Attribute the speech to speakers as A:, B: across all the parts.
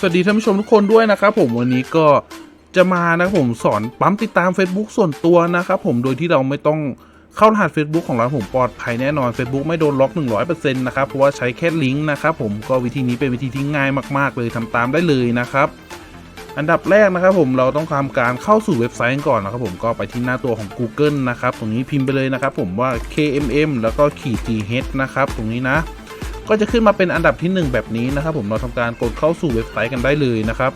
A: สวัสดีท่านผู้ชมทุกคนด้วยนะครับผมวันนี้ก็จะมานะครับผมสอนปั๊มติดตาม Facebook ส่วนตัวนะครับผมโดยที่เราไม่ต้องเข้ารหัส Facebook ของเราผมปลอดภัยแน่นอน Facebook ไม่โดนล็อก 100%นะครับเพราะว่าใช้แค่ลิงก์นะครับผมก็วิธีนี้เป็นวิธีที่ง่ายมากๆ เลยทำตามได้เลยนะครับอันดับแรกนะครับผมเราต้องทำการเข้าสู่เว็บไซต์ก่อนนะครับผมก็ไปที่หน้าตัวของ Google นะครับตรงนี้พิมพ์ไปเลยนะครับผมว่า KMM แล้วก็ขีด GH นะครับตรงนี้นะ ก็จะขึ้นมาเป็นอันดับที่ 1 แบบนี้นะครับ ผมเราทำการกดเข้าสู่เว็บไซต์กันได้เลยนะครับ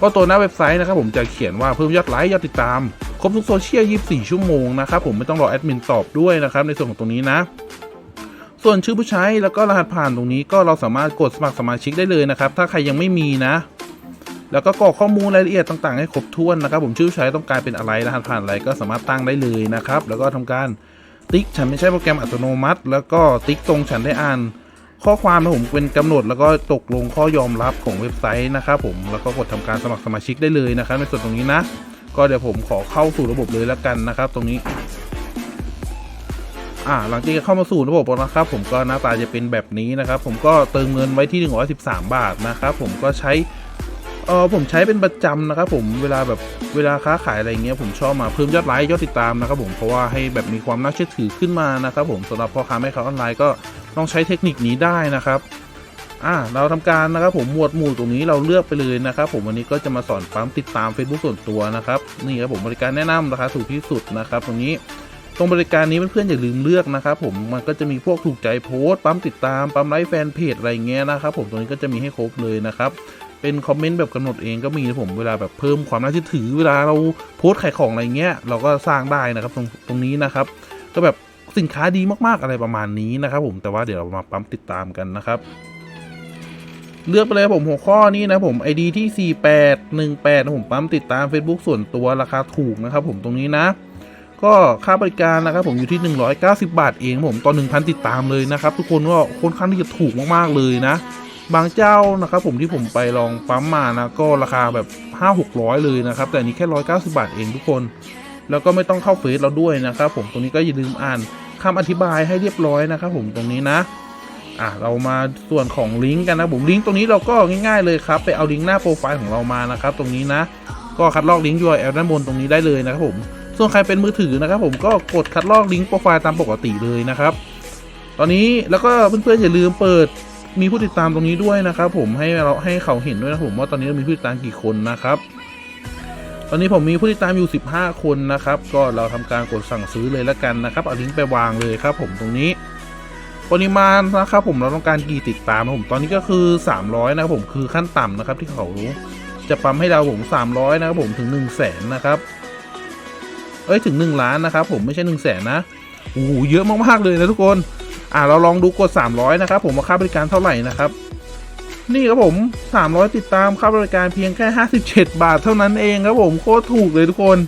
A: ก็ตัวหน้าเว็บไซต์นะครับผมจะเขียนว่าเพิ่มยอดไลค์ยอดติดตาม ครบทุกโซเชียล 24 ชั่วโมงนะครับผมไม่ต้องรอแอดมินตอบด้วยนะครับในส่วนของตรงนี้นะ ส่วนชื่อผู้ใช้แล้วก็รหัสผ่านตรงนี้ก็เราสามารถกดสมัครสมาชิกได้เลยนะครับ ถ้าใครยังไม่มีนะ แล้วก็กรอกข้อมูลรายละเอียดต่างๆ ให้ครบถ้วนนะครับ ผมชื่อผู้ใช้ต้องการเป็นอะไรรหัสผ่านอะไรก็สามารถตั้งได้เลยนะครับแล้วก็ทำการติ๊กฉันไม่ใช่โปรแกรมอัตโนมัติ แล้วก็ติ๊กตรงฉันได้อ่าน ข้อความนะผมเป็นกำหนดแล้วก็ตกลงข้อยอมรับของเว็บไซต์นะครับผมแล้วก็กดทำการสมัครสมาชิกได้เลยนะครับ ในส่วนตรงนี้นะ ก็เดี๋ยวผมขอเข้าสู่ระบบเลยแล้วกันนะครับ ตรงนี้อ่าหลังจากเข้ามาสู่ระบบแล้วนะครับ ผมก็หน้าตาจะเป็นแบบนี้นะครับ ผมก็เติมเงินไว้ที่ 113 บาทนะครับ ผมก็ใช้ เออผมใช้เป็นประจำนะครับผมเวลาแบบเวลาค้าขายอะไรเงี้ยผมชอบมาเพิ่มยอดไลค์ยอดติดตามนะครับผมเพราะว่าให้แบบมีความน่าเชื่อถือขึ้นมานะครับผมสำหรับพ่อค้าแม่ค้าออนไลน์ก็ลองใช้เทคนิคนี้ได้นะครับอ่าเราทำการนะครับผมหมวดหมู่ตรงนี้เราเลือกไปเลยนะครับผมวันนี้ก็จะมาสอนปั๊มติดตาม Facebook ส่วนตัวนะครับนี่ครับผมบริการแนะนำราคาถูกที่สุดนะครับตรงนี้ตรงบริการนี้เพื่อนๆอย่าลืมเลือกนะครับผมมันก็จะมีพวกถูกใจโพสต์ปั๊มติดตามปั๊มไลค์แฟนเพจอะไรเงี้ยนะครับผมตรงนี้ก็จะมีให้ครบเลยนะครับ เป็นคอมเมนต์แบบกำหนดเองก็มีนะผมเวลาแบบเพิ่มความน่าเชื่อถือเวลาเราโพสต์ขายของอะไรเงี้ยเราก็สร้างได้นะครับตรงตรงนี้นะครับ ก็แบบสินค้าดีมากๆอะไรประมาณนี้นะครับ ผมแต่ว่าเดี๋ยวเรามาปั๊มติดตามกันนะครับ เลือกไปเลยผมหัวข้อนี้นะผม ID ที่ 4818นะผมปั๊มติดตาม Facebook ส่วนตัวราคาถูกนะครับ ผมตรงนี้นะ ก็ค่าบริการนะครับ ผมอยู่ที่ 190 บาทเองผมต่อ1,000 ติดตามเลยนะครับ ทุกคนก็ค่อนข้างที่จะถูกมากๆเลยนะ บางเจ้านะครับผมที่ผมไปลองปั๊มมานะก็ราคาแบบ 5-600 เลยนะครับ แต่อันนี้แค่ 190 บาทเองทุกคน แล้วก็ไม่ต้องเข้าเฟซเราด้วยนะครับผมตรงนี้ก็อย่าลืมอ่านคำอธิบายให้เรียบร้อยนะครับผมตรงนี้นะอะเรามาส่วนของลิงก์กันนะผมลิงก์ตรงนี้เราก็ง่ายๆเลยครับไปเอาลิงก์หน้าโปรไฟล์ของเรามานะครับตรงนี้นะ ก็คัดลอกลิงก์ URL ด้านบนตรงนี้ได้เลยนะครับผมส่วนใครเป็นมือถือนะครับผมก็กดคัดลอกลิงก์โปรไฟล์ตามปกติเลยนะครับ ตอนนี้แล้วก็เพื่อนๆอย่าลืมเปิด มีผู้ติดตามตรงนี้ด้วยนะครับ ผมให้เราให้เขาเห็นด้วยนะผมว่าตอนนี้เรามีผู้ติดตามกี่คนนะครับ ตอนนี้ผมมีผู้ติดตามอยู่ 15 คนนะครับ ก็เราทำการกดสั่งซื้อเลยแล้วกันนะครับเอาลิงก์ไปวางเลยครับ ผมตรงนี้ ปริมาณนะครับ ผมเราต้องการกี่ติดตามนะผมตอนนี้ก็คือ 300 นะครับผมคือขั้นต่ำนะครับ ที่เขาจะปั๊มให้เราผม 300 นะครับผมถึง 1 0 0 0 0แสนนะครับเอ้ยถึง 1 ล้านนะครับผมไม่ใช่1 0 0 0 0แสนนะโอ้โหเยอะมากๆเลยนะทุกคน อ่าเราลองดูกด 300 นะครับ ผมว่าค่าบริการเท่าไหร่นะครับ นี่ครับผม 300 ติดตามค่าบริการเพียงแค่ 57 บาทเท่านั้นเองครับผมโคตรถูกเลยทุกคน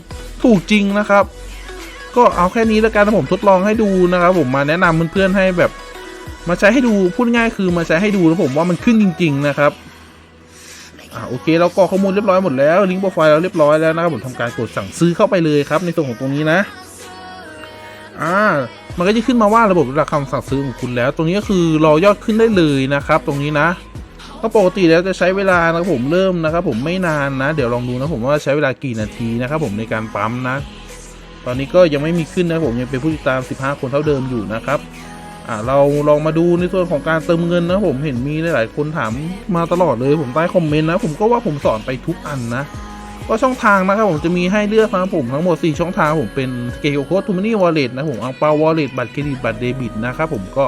A: ถูกจริงนะครับ ก็เอาแค่นี้แล้วกันนะผมทดลองให้ดูนะครับ ผมมาแนะนำเพื่อนๆให้แบบ มาใช้ให้ดูพูดง่ายคือมาใช้ให้ดูแล้วผมว่ามันขึ้นจริง ๆ นะครับอ่าโอเคเรากรอกข้อมูลเรียบร้อยหมดแล้วลิงก์โปรไฟล์เราเรียบร้อยแล้วนะครับผมทำการกดสั่งซื้อเข้าไปเลยครับ ในส่วนของตรงนี้นะ อ่า มันก็จะขึ้นมาว่าระบบรับคำสั่งซื้อของคุณแล้ว ตรงนี้ก็คือรอยอดขึ้นได้เลยนะครับ ตรงนี้นะก็ปกติแล้วจะใช้เวลานะครับผมเริ่มนะครับผมไม่นานนะ เดี๋ยวลองดูนะผมว่าใช้เวลากี่นาทีนะครับผมในการปั๊มนะ ตอนนี้ก็ยังไม่มีขึ้นนะผมยังเป็นผู้ติดตาม 15 คนเท่าเดิมอยู่นะครับอ่าเราลองมาดูในส่วนของการเติมเงินนะผมเห็นมีหลายๆคนถามมาตลอดเลยผมใต้คอมเมนต์นะผมก็ว่าผมสอนไปทุกอันนะ ก็ช่องทางนะครับผมจะมีให้เลือกครับผมทั้งหมด 4 ช่องทางผมเป็นเก o โค้ดทูมานี่วอลเล็ตนะผมอังเปาวอลเล็ตบัตรเครดิตบัตรเดบิตนะครับผมก็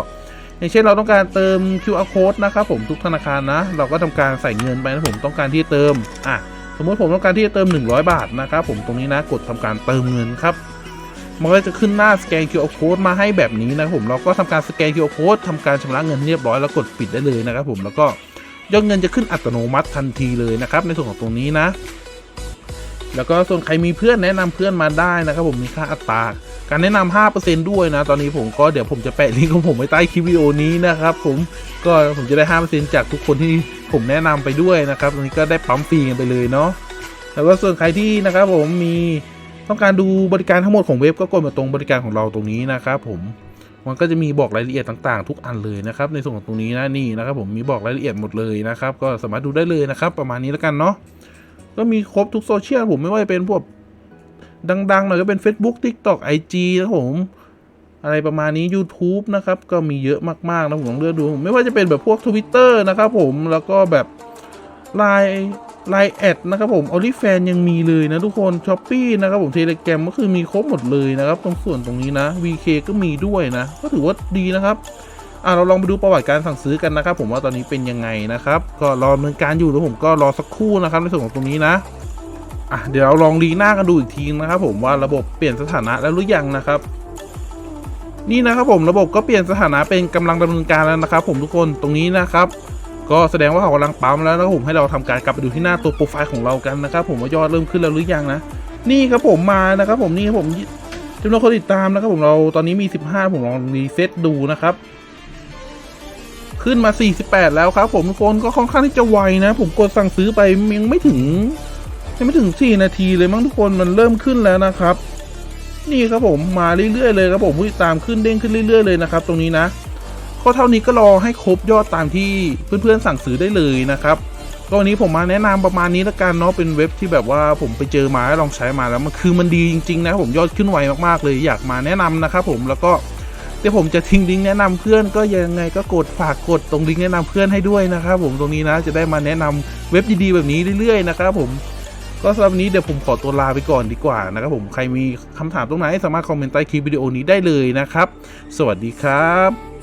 A: อย่างเช่นเราต้องการเติม QR code นะครับผมทุกธนาคารนะ เราก็ทำการใส่เงินไปนะผมต้องการที่เติมอะสมมติผมต้องการที่จะเติม 100 บาทนะครับผมตรงนี้นะกดทำการเติมเงินครับมันก็จะขึ้นหน้าสแกน QR code มาให้แบบนี้นะครับผมเราก็ทำการสแกน QR code ทำการชำระเงินเรียบร้อยแล้วกดปิดได้เลยนะครับผมแล้วก็ยอดเงินจะขึ้นอัตโนมัติทันทีเลยนะครับในส่วนของตรงนี้นะ แล้วก็ส่วนใครมีเพื่อนแนะนำเพื่อนมาได้นะครับผมมีค่าอัตราการแนะนำ5%ด้วยนะ ตอนนี้ผมก็เดี๋ยวผมจะแปะลิงก์ของผมไว้ใต้คลิปวิดีโอนี้นะครับผมก็ผมจะได้ 5%จากทุกคนที่ผมแนะนำไปด้วยนะครับตรงนี้ก็ได้ปั๊มฟรีกันไปเลยเนาะแล้วก็ส่วนใครที่นะครับผมมีต้องการดูบริการทั้งหมดของเว็บก็กดมาตรงบริการของเราตรงนี้นะครับผมมันก็จะมีบอกรายละเอียดต่างๆ ทุกอันเลยนะครับในส่วนของตรงนี้นะนี่นะครับผมมีบอกรายละเอียดหมดเลยนะครับก็สามารถดูได้เลยนะครับประมาณนี้แล้วกันเนาะ ก็มีครบทุกโซเชียลผมไม่ว่าจะเป็นพวกดังๆหน่อยก็เป็น Facebook TikTok IG นะผม อะไรประมาณนี้ YouTube นะครับ ก็มีเยอะมากๆนะผมลองเลือกดู ไม่ว่าจะเป็นแบบพวก Twitter นะครับผมแล้วก็แบบไลน์ไลน์แอดนะครับผมออลิแฟนยังมีเลยนะทุกคนช้อปปีนะครับผมเทเลแกรมก็คือมีครบหมดเลยนะครับ ตรงส่วนตรงนี้นะ VK ก็มีด้วยนะ ก็ถือว่าดีนะครับ อะเราลองไปดูประวัติการสั่งซื้อกันนะครับ ผมว่าตอนนี้เป็นยังไงนะครับ ก็รอดำเนินการอยู่แล้วผมก็รอสักครู่นะครับในส่วนของตรงนี้นะอะเดี๋ยวเราลองรีหน้ากันดูอีกทีนะครับผมว่าระบบเปลี่ยนสถานะแล้วหรือยังนะครับนี่นะครับผมระบบก็เปลี่ยนสถานะเป็นกำลังดำเนินการแล้วนะครับ ผมทุกคนตรงนี้นะครับ ก็แสดงว่าเขากำลังปั๊มแล้วนะผมให้เราทำการกลับไปดูที่หน้าตัวโปรไฟล์ของเรากันนะครับ ผมว่ายอดเริ่มขึ้นแล้วหรือยังนะนี่ครับผมมานะครับ ผมนี่ครับผมจำนวนคนติดตามนะครับ ผมเราตอนนี้มี 15 ผมลองรีเซ็ตดูนะครับ ขึ้นมา 48 แล้วครับ ผมทุกคนก็ค่อนข้างที่จะไวนะ ผมกดสั่งซื้อไปยังไม่ถึงยังไม่ถึง 4 นาทีเลยมั้งทุกคนมันเริ่มขึ้นแล้วนะครับ นี่ครับผมมาเรื่อยๆเลยครับผมผู้ติดตามขึ้นเด้งขึ้นเรื่อยๆเลยนะครับ ตรงนี้นะก็เท่านี้ก็รอให้ครบยอดตามที่เพื่อนๆสั่งซื้อได้เลยนะครับก็วันนี้ผมมาแนะนำประมาณนี้ละกันเนาะเป็นเว็บที่แบบว่าผมไปเจอมาลองใช้มาแล้วมันคือมันดีจริงๆนะผมยอดขึ้นไวมากๆเลยอยากมาแนะนำนะครับผมแล้วก็ เดี๋ยวผมจะทิ้งลิงก์แนะนำเพื่อนก็ยังไงก็กดฝากกดตรงลิงก์แนะนำเพื่อนให้ด้วยนะครับผมตรงนี้นะจะได้มาแนะนำเว็บดีๆแบบนี้เรื่อยๆนะครับผมก็สำหรับนนี้เดี๋ยวผมขอตัวลาไปก่อนดีกว่านะครับผมใครมีคำถามตรงไหนสามารถคอมเมนต์ใต้คลิปวิดีโอนี้ได้เลยนะครับ สวัสดีครับ